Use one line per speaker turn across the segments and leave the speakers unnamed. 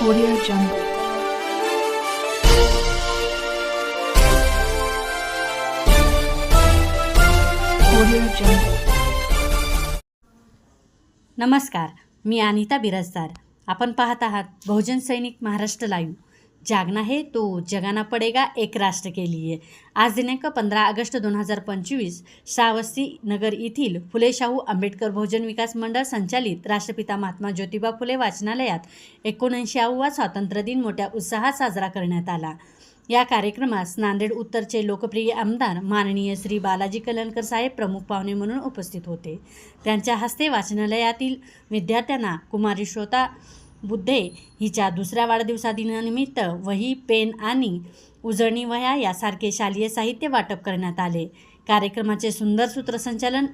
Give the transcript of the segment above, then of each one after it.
Audio Jungle. Audio Jungle.
नमस्कार मी अनिता बिराजदार आपण पाहत आहात बहुजन सैनिक महाराष्ट्र लाईव्ह जागना है तो जगाना पडेगा एक राष्ट्र के लिए। आज दिनांक पंधरा ऑगस्ट दोन हजार पंचवीस श्रावस्ती नगर येथील फुले शाहू आंबेडकर भोजन विकास मंडळ संचालित राष्ट्रपिता महात्मा ज्योतिबा फुले वाचनालयात एकोणऐंशीवा स्वातंत्र्य दिन मोठ्या उत्साहात साजरा करण्यात आला. या कार्यक्रमास नांदेड उत्तरचे लोकप्रिय आमदार माननीय श्री बालाजी कलनकर साहेब प्रमुख पाहुणे म्हणून उपस्थित होते. त्यांच्या हस्ते वाचनालयातील विद्यार्थ्यांना कुमारी श्रोता बुद्धे हिच्या दुसऱ्या वाढदिवसादिनानिमित्त वही पेन आणि उजळणी वह्या यासारखे शालेय साहित्य वाटप करण्यात आले. कार्यक्रमाचे सुंदर सूत्रसंचालन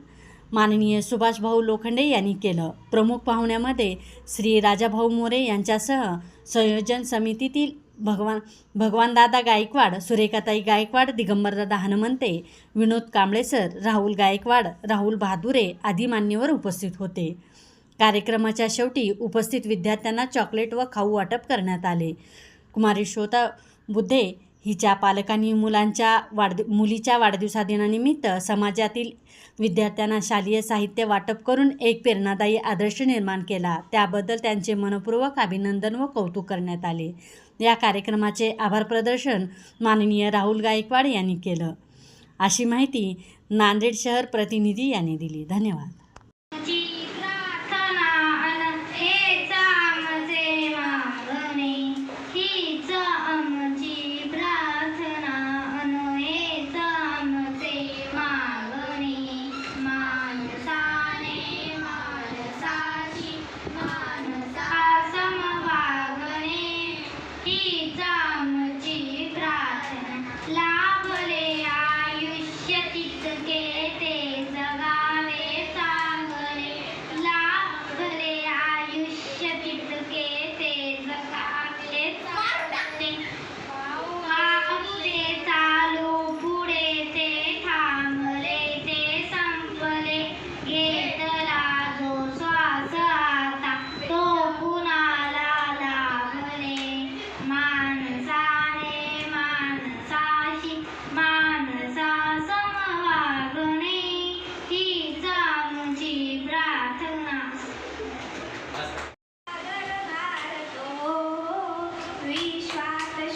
माननीय सुभाषभाऊ लोखंडे यांनी केलं. प्रमुख पाहुण्यामध्ये श्री राजाभाऊ मोरे यांच्यासह संयोजन समितीतील भगवान भगवानदादा गायकवाड सुरेखाताई गायकवाड दिगंबरदादा हनुमंते विनोद कांबळेसर राहुल गायकवाड राहुल बहादुरे आदी मान्यवर उपस्थित होते. कार्यक्रमाच्या शेवटी उपस्थित विद्यार्थ्यांना चॉकलेट व खाऊ वाटप करण्यात आले. कुमारी श्रोता बुद्धे हिच्या पालकांनी मुलांच्या वाढ मुलीच्या वाढदिवसादिनानिमित्त समाजातील विद्यार्थ्यांना शालेय साहित्य वाटप करून एक प्रेरणादायी आदर्श निर्माण केला. त्याबद्दल त्यांचे मनपूर्वक अभिनंदन व कौतुक करण्यात आले. या कार्यक्रमाचे आभार प्रदर्शन माननीय राहुल गायकवाड यांनी केलं. अशी माहिती नांदेड शहर प्रतिनिधी यांनी दिली. धन्यवाद.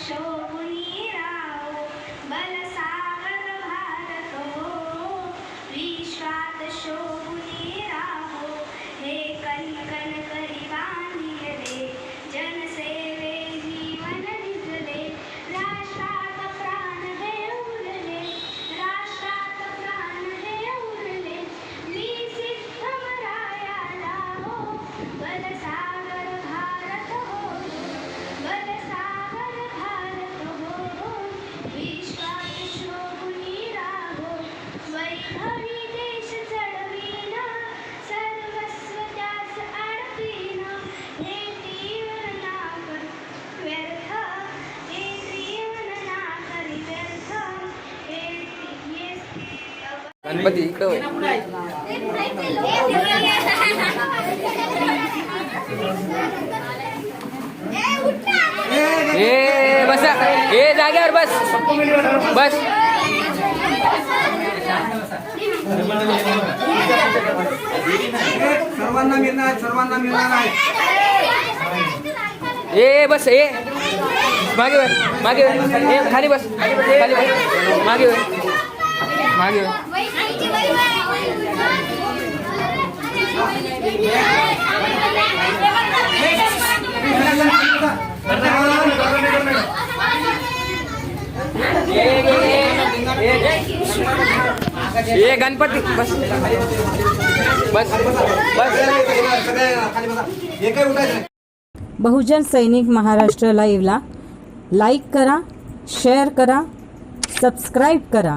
शोभुनी राहो बलसागर
गणपती इकडं होय. ए बस ए जाग्यावर बस बस
सर्वांना मिळणार सर्वांना मिळणार आहे
ए बस ए मागे वळ, मागे वळ. ए खाली बस खाली बस मागे वळ. मागे. ए गणपती बस. बस बस.
सगळ्या खाली बसा काय उठायचं नाही
बहुजन सैनिक महाराष्ट्र लाईव्हला लाईक करा शेअर करा सबस्क्राईब करा.